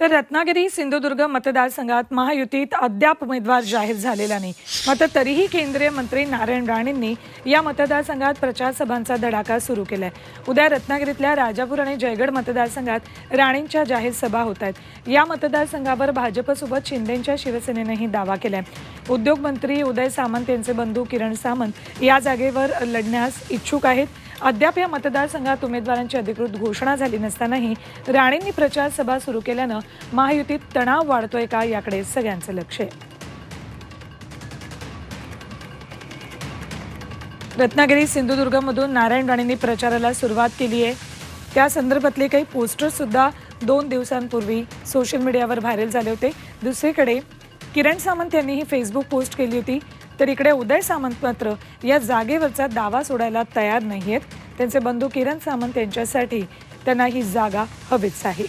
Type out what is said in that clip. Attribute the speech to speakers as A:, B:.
A: तर रत्नागिरी सिंधुदुर्ग मतदारसंघात महायुतीत अद्याप उमेदवार जाहीर झालेला नाही. मात्र तरीही केंद्रीय मंत्री नारायण राणेंनी या मतदारसंघात प्रचार सभांचा धडाका सुरू केलाय. उद्या रत्नागिरीतल्या राजापूर आणि जयगड मतदारसंघात राणेंच्या जाहीर सभा होत आहेत. या मतदारसंघावर भाजपसोबत शिंदेंच्या शिवसेनेनंही दावा केलाय. आहे उद्योगमंत्री उदय सामंत यांचे बंधू किरण सामंत या जागेवर लढण्यास इच्छुक आहेत. अद्याप या मतदारसंघात उमेदवारांची अधिकृत घोषणा झाली नसतानाही राणेंनी प्रचार सभा सुरू केल्यानं महायुतीत तणाव वाढतोय का याकडे सगळ्यांचं लक्ष आहे. रत्नागिरी सिंधुदुर्गमधून नारायण राणेंनी प्रचाराला सुरुवात केली आहे. त्या संदर्भातले काही पोस्टर्स सुद्धा दोन दिवसांपूर्वी सोशल मीडियावर व्हायरल झाले होते. दुसरीकडे किरण सामंत यांनीही फेसबुक पोस्ट केली होती. तर इकडे उदय सामंत मात्र या जागेवरचा दावा सोडायला तयार नाही आहेत त्यांचे बंधू किरण सामंत यांच्यासाठी त्यांना ही जागा हवीच आहे.